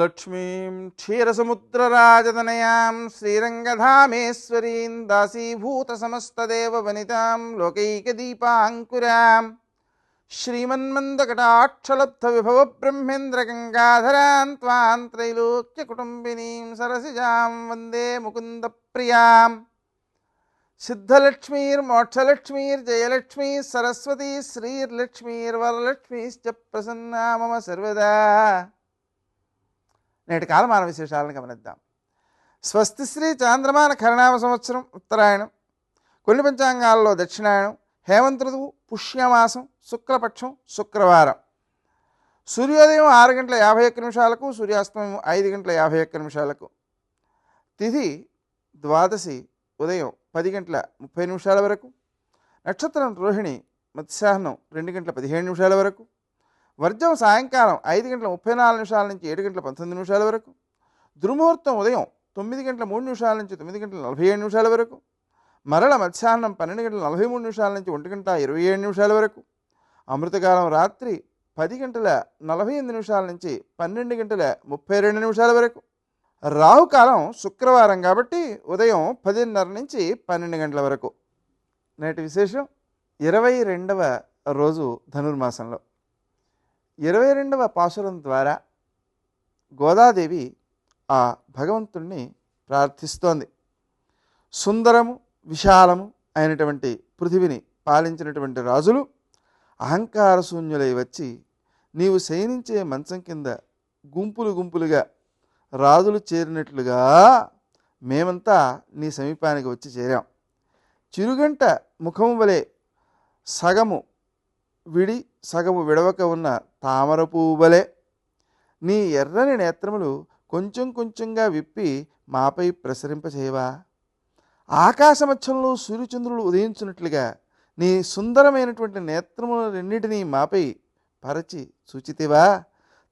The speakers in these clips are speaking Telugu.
లక్ష్మీం క్షీరసముద్రరాజతనయాం శ్రీరంగధామేశ్వరీం దాసీభూత సమస్తదేవ వనితాం లోకైకదీపాంకురాం శ్రీమన్మందకటాక్షలబ్ధ విభవ బ్రహ్మేంద్ర గంగాధరాన్ త్వాం త్రైలోక్యకుటుంబినీం సరసిజాం వందే ముకుంద ప్రియాం సిద్ధలక్ష్మీర్మోక్షలక్ష్మీర్జయలక్ష్మీ సరస్వతీ శ్రీర్లక్ష్మీర్వరలక్ష్మీశ్చ ప్రసన్నా మమ సర్వదా నేటి కాలమాన విశేషాలను గమనిద్దాం. స్వస్తి శ్రీ చాంద్రమాన ఖరణామ సంవత్సరం ఉత్తరాయణం. కొన్ని పంచాంగాల్లో దక్షిణాయనం హేమంత ఋతువు పుష్యమాసం శుక్లపక్షం శుక్రవారం. సూర్యోదయం ఆరు గంటల యాభై ఒక్క నిమిషాలకు సూర్యాస్తమయం ఐదు గంటల యాభై ఒక్క నిమిషాలకు. తిథి ద్వాదశి ఉదయం పది గంటల ముప్పై నిమిషాల వరకు. నక్షత్రం రోహిణి మత్స్యాహ్నం రెండు గంటల పదిహేడు నిమిషాల వరకు. వర్జం సాయంకాలం ఐదు గంటల ముప్పై నాలుగు నిమిషాల నుంచి ఏడు గంటల పంతొమ్మిది నిమిషాల వరకు దుర్ముహూర్తం ఉదయం తొమ్మిది గంటల మూడు నిమిషాల నుంచి తొమ్మిది గంటల నలభై ఏడు నిమిషాల వరకు మరల మధ్యాహ్నం పన్నెండు గంటల నలభై మూడు నిమిషాల నుంచి ఒంటి గంట ఇరవై ఏడు నిమిషాల వరకు అమృతకాలం రాత్రి పది గంటల నలభై ఎనిమిది నిమిషాల నుంచి పన్నెండు గంటల ముప్పై రెండు నిమిషాల వరకు. రాహుకాలం శుక్రవారం కాబట్టి ఉదయం పదిన్నర నుంచి పన్నెండు గంటల వరకు. నేటి విశేషం ఇరవై రెండవ రోజు ధనుర్మాసంలో. ఇరవై రెండవ పాసురం ద్వారా గోదాదేవి ఆ భగవంతుణ్ణి ప్రార్థిస్తోంది. సుందరము విశాలము అయినటువంటి పృథివిని పాలించినటువంటి రాజులు అహంకార శూన్యులై వచ్చి నీవు శయనించే మంచం కింద గుంపులు గుంపులుగా రాజులు చేరినట్లుగా మేమంతా నీ సమీపానికి వచ్చి చేరాం. చిరుగంట ముఖము వలె సగము విడి సగము విడవక ఉన్న తామర పువ్వులే. నీ ఎర్రని నేత్రములు కొంచెం కొంచెంగా విప్పి మాపై ప్రసరింపచేయవా? ఆకాశమచ్చంలో సూర్యచంద్రులు ఉదయించినట్లుగా నీ సుందరమైనటువంటి నేత్రముల రెండింటినీ మాపై పరచి సూచితివా?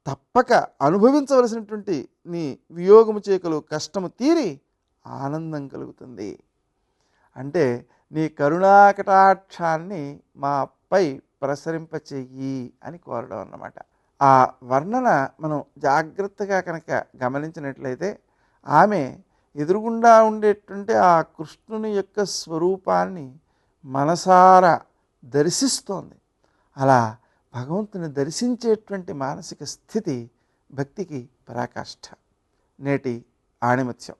తప్పక అనుభవించవలసినటువంటి నీ వియోగము చేకలు కష్టము తీరి ఆనందం కలుగుతుంది. అంటే నీ కరుణాకటాక్షాన్ని మాపై ప్రసరింపచెయ్యి అని కోరడం అన్నమాట. ఆ వర్ణన మనం జాగ్రత్తగా కనుక గమనించినట్లయితే ఆమె ఎదురుగుండా ఉండేటువంటి ఆ కృష్ణుని యొక్క స్వరూపాన్ని మనసారా దర్శిస్తోంది. అలా భగవంతుని దర్శించేటువంటి మానసిక స్థితి భక్తికి పరాకాష్ఠ నేటి ఆణిమత్యం.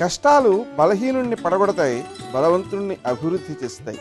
కష్టాలు బలహీనుణ్ణి పడగొడతాయి బలవంతుణ్ణి అభివృద్ధి చేస్తాయి.